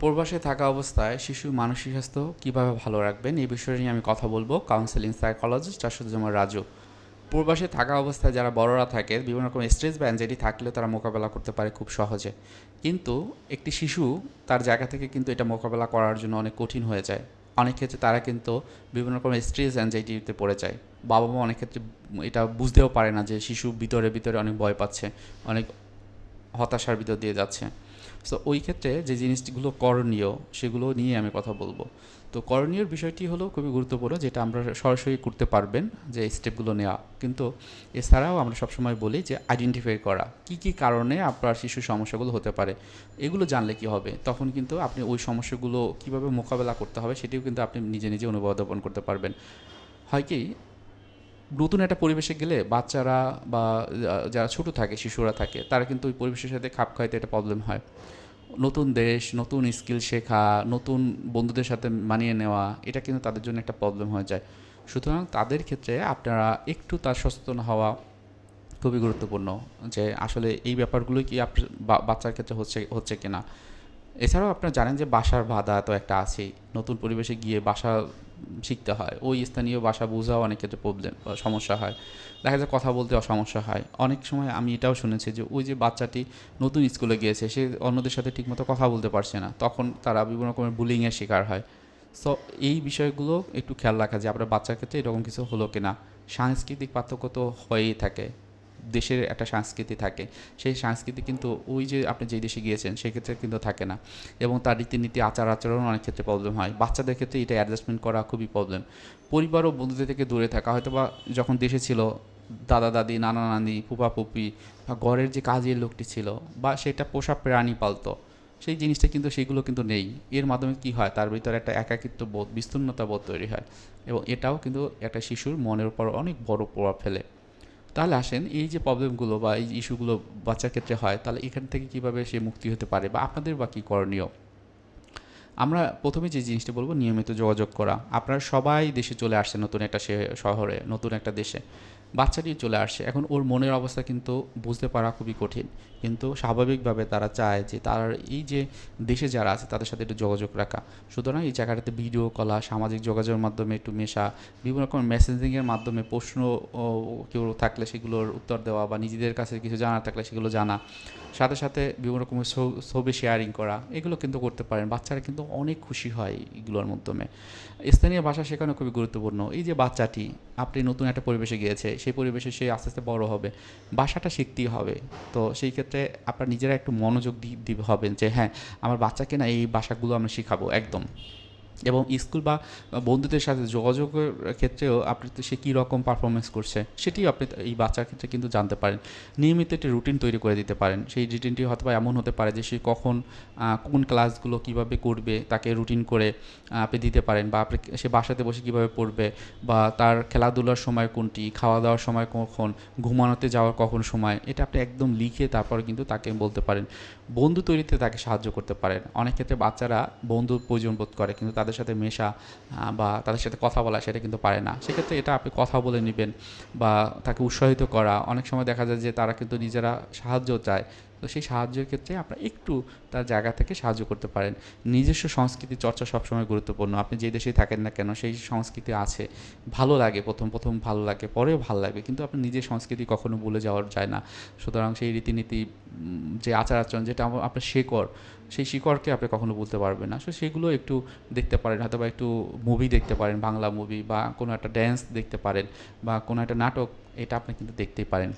প্রবাসে থাকা অবস্থায় শিশু মানসিক স্বাস্থ্য কীভাবে ভালো রাখবেন এই বিষয়ে নিয়ে আমি কথা বলব কাউন্সেলিং সাইকোলজিস্ট আশুজ্জামান রাজু। প্রবাসে থাকা অবস্থায় যারা বড়রা থাকে, বিভিন্ন রকম স্ট্রেস বা অ্যাংজাইটি থাকলেও তারা মোকাবেলা করতে পারে খুব সহজে। কিন্তু একটি শিশু তার জায়গা থেকে কিন্তু এটা মোকাবেলা করার জন্য অনেক কঠিন হয়ে যায়। অনেক ক্ষেত্রে তারা কিন্তু বিভিন্ন রকম স্ট্রেস অ্যাংজাইটিতে পড়ে যায়। বাবা মা অনেক ক্ষেত্রে এটা বুঝতেও পারে না যে শিশু ভিতরে ভিতরে অনেক ভয় পাচ্ছে, অনেক হতাশার ভিতর দিয়ে যাচ্ছে। সো ওই ক্ষেত্রে যে জিনিসগুলো করণীয়, সেগুলো নিয়ে আমি কথা বলব। তো করণীয় বিষয়টি হলো খুবই গুরুত্বপূর্ণ, যেটা আমরা সরাসরি করতে পারবেন যে স্টেপগুলো নেওয়া। কিন্তু এছাড়াও আমরা সবসময় বলি যে আইডেন্টিফাই করা। কি কি কারণে আপনার শিশুর সমস্যাগুলো হতে পারে, এগুলো জানলে কি হবে? তখন কিন্তু আপনি ওই সমস্যাগুলো কীভাবে মোকাবেলা করতে হবে, সেটিও কিন্তু আপনি নিজে নিজে অনুবাদপন করতে পারবেন। হয় কি নতুন একটা পরিবেশে গেলে বাচ্চারা বা যারা ছোট থাকে, শিশুরা থাকে, তারা কিন্তু ওই পরিবেশের সাথে খাপ খাইতে একটা প্রবলেম হয়। নতুন দেশ, নতুন স্কিল শেখা, নতুন বন্ধুদের সাথে মানিয়ে নেওয়া, এটা কিন্তু তাদের জন্য একটা প্রবলেম হয়ে যায়। সুতরাং তাদের ক্ষেত্রে আপনারা একটু তার সচেতন হওয়া খুবই গুরুত্বপূর্ণ যে, আসলে এই ব্যাপারগুলো কি আপনার বাচ্চার ক্ষেত্রে হচ্ছে হচ্ছে কিনা। এছাড়াও আপনারা জানেন যে, বাসার বাধা তো একটা আছেই। নতুন পরিবেশে গিয়ে বাসা শিখতে হয়। ওই স্থানীয় ভাষা বোঝাও অনেক ক্ষেত্রে প্রবলেম সমস্যা হয়। দেখা যায় কথা বলতে সমস্যা হয়। অনেক সময় আমি এটাও শুনেছি যে ওই যে বাচ্চাটি নতুন স্কুলে গিয়েছে, সে অন্যদের সাথে ঠিকমতো কথা বলতে পারছে না। তখন তারা বিভিন্ন রকমের বুলিংয়ের শিকার হয়। সো এই বিষয়গুলো একটু খেয়াল রাখা যে আপনার বাচ্চার ক্ষেত্রে এরকম কিছু হলো কিনা? সাংস্কৃতিক পার্থক্য তো হয়েই থাকে। দেশের একটা সংস্কৃতি থাকে। সেই সংস্কৃতি কিন্তু ওই যে আপনি যেই দেশে গিয়েছেন, সেক্ষেত্রে কিন্তু থাকে না। এবং তার রীতিনীতি, আচার আচরণ অনেক ক্ষেত্রে প্রবলেম হয়। বাচ্চাদের ক্ষেত্রে এটা অ্যাডজাস্টমেন্ট করা খুবই প্রবলেম পরিবার ও বন্ধুদের থেকে দূরে থাকা। হয়তো বা যখন দেশে ছিল, দাদা, দাদি, নানা, নানি, ফুপা, ফুপি বা ঘরের যে কাজের লোকটি ছিল বা সেটা পোষা প্রাণী পালতো, সেই জিনিসটা কিন্তু সেগুলো কিন্তু নেই। এর মাধ্যমে কি হয়? তার ভিতরে একটা একাকিত্ব বোধ, বিস্তীর্ণতা বোধ তৈরি হয়। এবং এটাও কিন্তু একটা শিশুর মনের উপর অনেক বড় প্রভাব ফেলে। তাহলে আসেন, এই যে প্রবলেমগুলো বা এই ইস্যুগুলো বাচ্চার ক্ষেত্রে হয়, তাহলে এখান থেকে কীভাবে সে মুক্তি হতে পারে বা আপনাদের বা কী করণীয়? আমরা প্রথমে যে জিনিসটা বলব, নিয়মিত যোগাযোগ করা। আপনারা সবাই দেশে চলে আসছে নতুন একটা শহরে, নতুন একটা দেশে। বাচ্চাটি চলে আসছে এখন ওর মনের অবস্থা কিন্তু বুঝতে পারা খুবই কঠিন। কিন্তু স্বাভাবিকভাবে তারা চায় যে তার এই যে দেশে যারা আছে তাদের সাথে একটু যোগাযোগ রাখা। সুতরাং এই জায়গাটাতে ভিডিও কলা সামাজিক যোগাযোগের মাধ্যমে একটু মেশা, বিভিন্ন রকম মেসেঞ্জিংয়ের মাধ্যমে প্রশ্ন কেউ থাকলে সেগুলোর উত্তর দেওয়া বা নিজেদের কাছে কিছু জানা থাকলে সেগুলো জানা। সাথে সাথে বিভিন্ন রকমের ছবি শেয়ারিং করা, এগুলো কিন্তু করতে পারেন। বাচ্চারা কিন্তু অনেক খুশি হয় এগুলোর মাধ্যমে। স্থানীয় ভাষা শেখানো খুবই গুরুত্বপূর্ণ। এই যে বাচ্চাটি, আপনি নতুন একটা পরিবেশে গিয়েছে সেই পরিবেশে সে আস্তে আস্তে বড় হবে, বাসাটা শিখতেই হবে। তো সেই ক্ষেত্রে আপনার নিজেরা একটু মনোযোগ দিবে হবেন যে হ্যাঁ আমার বাচ্চাকে না এই বাসাগুলো আমরা শেখাবো, একদম। এবং স্কুল বা বন্ধুদের সাথে যোগাযোগের ক্ষেত্রেও আপনি তো সে কী রকম পারফরমেন্স করছে, সেটিও আপনি এই বাচ্চার ক্ষেত্রে কিন্তু জানতে পারেন। নিয়মিত একটি রুটিন তৈরি করে দিতে পারেন। সেই রুটিনটি হয়তো এমন হতে পারে যে সে কখন কোন ক্লাসগুলো কীভাবে করবে, তাকে রুটিন করে আপনি দিতে পারেন বা আপনি সে বাসাতে বসে কীভাবে পড়বে বা তার খেলাধুলার সময় কোনটি খাওয়া দাওয়ার সময় কখন, ঘুমানোতে যাওয়ার কখন সময়, এটা আপনি একদম লিখে তারপর কিন্তু তাকে বলতে পারেন। বন্ধু তৈরিতে তাকে সাহায্য করতে পারেন। অনেক ক্ষেত্রে বাচ্চারা বন্ধু প্রয়োজন বোধ করে, কিন্তু তাদের সাথে মেশা বা তাদের সাথে কথা বলা সেটা কিন্তু পারে না। সেক্ষেত্রে এটা আপনি কথা বলে নেবেন বা তাকে উৎসাহিত করা। অনেক সময় দেখা যায় যে তারা কিন্তু নিজেরা সাহায্য চায় তো সেই সাহায্যের ক্ষেত্রে আপনারা একটু তার জায়গা থেকে সাহায্য করতে পারেন। নিজস্ব সংস্কৃতি চর্চা সবসময় গুরুত্বপূর্ণ। আপনি যে দেশেই থাকেন না কেন, সেই সংস্কৃতি আছে। ভালো লাগে, প্রথম প্রথম ভালো লাগে, পরেও ভালো লাগবে কিন্তু আপনি নিজের সংস্কৃতি কখনো ভুলে যাওয়ার যায় না। সুতরাং সেই রীতিনীতি যে আচার আচরণ, যেটা আপনার শেকড়, সেই শিকড়কে আপনি কখনো বলতে পারবেন না। সো সেগুলো একটু দেখতে পারেন। হয়তো বা একটু মুভি দেখতে পারেন, বাংলা মুভি বা কোনো একটা ড্যান্স দেখতে পারেন বা কোনো একটা নাটক, এটা আপনি কিন্তু দেখতেই পারেন।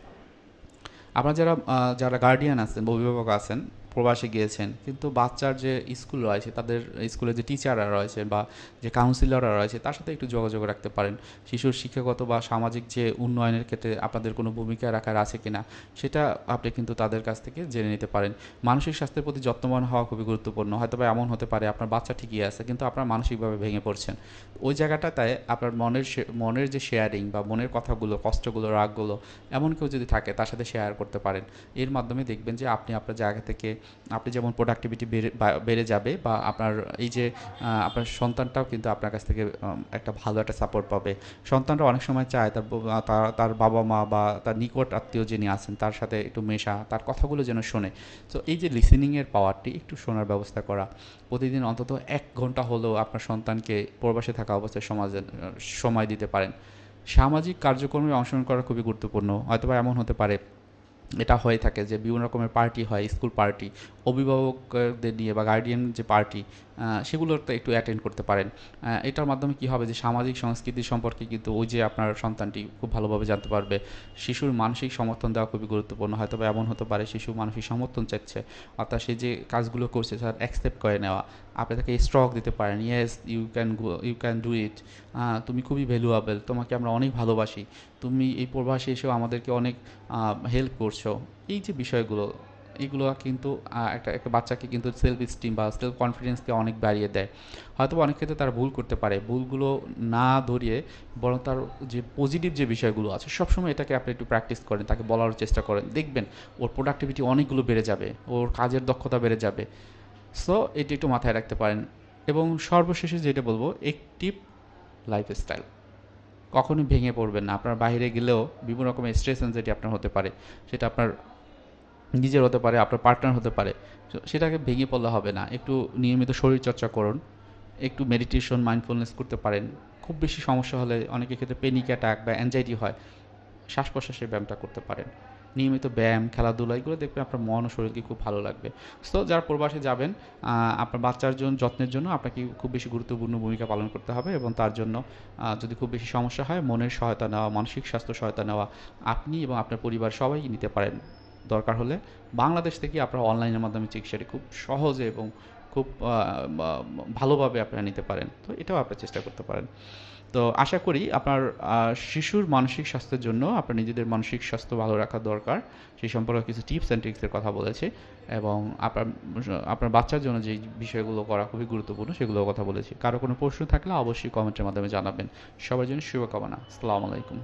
আপনারা যারা যারা গার্ডিয়ান আছেন বা অভিভাবক আছেন প্রবাসে গিয়েছেন, কিন্তু বাচ্চার যে স্কুল রয়েছে, তাদের স্কুলে যে টিচাররা রয়েছে বা যে কাউন্সিলররা রয়েছে, তার সাথে একটু যোগাযোগ রাখতে পারেন। শিশুর শিক্ষাগত বা সামাজিক যে উন্নয়নের ক্ষেত্রে আপনাদের কোনো ভূমিকা রাখার আছে কিনা, সেটা আপনি কিন্তু তাদের কাছ থেকে জেনে নিতে পারেন। মানসিক স্বাস্থ্যের প্রতি যত্নবান হওয়া খুবই গুরুত্বপূর্ণ। হয়তো বা এমন হতে পারে, আপনার বাচ্চা ঠিকই আছে, কিন্তু আপনার মানসিকভাবে ভেঙে পড়ছেন। ওই জায়গাটাতে আপনার মনের মনের যে শেয়ারিং বা মনের কথাগুলো, কষ্টগুলো, রাগগুলো, এমন কেউ যদি থাকে, তার সাথে শেয়ার করতে পারেন। এর মাধ্যমে দেখবেন যে আপনি আপনার জায়গা থেকে আপনি যেমন প্রোডাক্টিভিটি বেড়ে বেড়ে যাবে বা আপনার এই যে আপনার সন্তানটাও কিন্তু আপনার কাছ থেকে একটা ভালো একটা সাপোর্ট পাবে। সন্তানরা অনেক সময় চায় তার তার বাবা মা বা তার নিকট আত্মীয় যিনি আছেন, তার সাথে একটু মেশা, তার কথাগুলো যেন শোনে। তো এই যে লিসেনিংয়ের পাওয়ারটি একটু শোনার ব্যবস্থা করা। প্রতিদিন অন্তত এক ঘণ্টা হলেও আপনার সন্তানকে প্রবাসে থাকা অবস্থায় সমাজে সময় দিতে পারেন। সামাজিক কার্যক্রমে অংশগ্রহণ করা খুবই গুরুত্বপূর্ণ। হয়তোবা এমন হতে পারে এটা হয়ে থাকে যে বিভিন্ন রকমের পার্টি হয় স্কুল পার্টি অভিভাবকদের নিয়ে বা গার্ডিয়ান যে পার্টি সেগুলোতে একটু অ্যাটেন্ড করতে পারেন। এটার মাধ্যমে কি হবে যে সামাজিক সংস্কৃতি সম্পর্কে কিন্তু ওই যে আপনার সন্তানটি খুব ভালোভাবে জানতে পারবে, শিশুর মানসিক সমর্থন দেওয়া খুবই গুরুত্বপূর্ণ। হয়তো বা এমন হতে পারে শিশু মানসিক সমর্থন চাচ্ছে অর্থাৎ সে যে কাজগুলো করছে তার অ্যাকসেপ্ট করে নেওয়া। আপনি তাকে স্ট্রক দিতে পারেন yes you can go you can do it তুমি খুবই ভ্যালুয়েবল তোমাকে আমরা অনেক ভালোবাসি। তুমি এই প্রবাসে এসেও আমাদেরকে অনেক হেল্প করছ। এই যে বিষয়গুলো এগুলো কিন্তু একটা একটা বাচ্চাকে কিন্তু সেলফ স্টিম বা সেলফ কনফিডেন্সকে অনেক বাড়িয়ে দেয়। হয়তো অনেক ক্ষেত্রে তারা ভুল করতে পারে। ভুলগুলো না ধরিয়ে বরং তার যে পজিটিভ যে বিষয়গুলো আছে, সবসময় এটাকে আপনি একটু প্র্যাকটিস করেন, তাকে বলার চেষ্টা করেন। দেখবেন, ওর প্রোডাক্টিভিটি অনেকগুলো বেড়ে যাবে, ওর কাজের দক্ষতা বেড়ে যাবে। সো এটি একটু মাথায় রাখতে পারেন। এবং সর্বশেষে যেটা বলব একটিভ লাইফস্টাইল কখনোই ভেঙে পড়বেন না। আপনার বাইরে গেলেও বিভিন্ন রকমের স্ট্রেস অ্যাংজাইটি আপনার হতে পারে। সেটা আপনার নিজের হতে পারে, আপনার পার্টনার হতে পারে। সেটাকে ভেঙে পড়লে হবে না। একটু নিয়মিত শরীর চর্চা করুন, একটু মেডিটেশন মাইন্ডফুলনেস করতে পারেন। খুব বেশি সমস্যা হলে অনেকের ক্ষেত্রে পেনিক অ্যাটাক বা অ্যাংজাইটি হয় শ্বাস প্রশ্বাসের ব্যায়ামটা করতে পারেন। নিয়মিত ব্যায়াম, খেলাধুলা, এগুলো দেখবেন আপনার মন ও শরীরকে খুব ভালো লাগবে। সো যারা প্রবাসে যাবেন আপনার বাচ্চার জন্য যত্নের জন্য আপনাকে খুব বেশি গুরুত্বপূর্ণ ভূমিকা পালন করতে হবে এবং তার জন্য যদি খুব বেশি সমস্যা হয়, মনের সহায়তা নেওয়া, মানসিক স্বাস্থ্য সহায়তা নেওয়া, আপনি এবং আপনার পরিবার সবাই নিতে পারেন। দরকার হলে বাংলাদেশ থেকে আপনারা অনলাইনের মাধ্যমে চিকিৎসাটি খুব সহজে এবং খুব ভালোভাবে আপনারা নিতে পারেন। তো এটাও আপনারা চেষ্টা করতে পারেন। তো আশা করি আপনার শিশুর মানসিক স্বাস্থ্যের জন্য আপনার নিজেদের মানসিক স্বাস্থ্য ভালো রাখা দরকার। সেই সম্পর্কে কিছু টিপস অ্যান্ড ট্রিক্সের কথা বলেছি এবং আপনার আপনার বাচ্চার জন্য যে বিষয়গুলো করা খুবই গুরুত্বপূর্ণ সেগুলোর কথা বলেছি। কারও কোনো প্রশ্ন থাকলে অবশ্যই কমেন্টের মাধ্যমে জানাবেন। সবার জন্য শুভকামনা। আসসালামু আলাইকুম।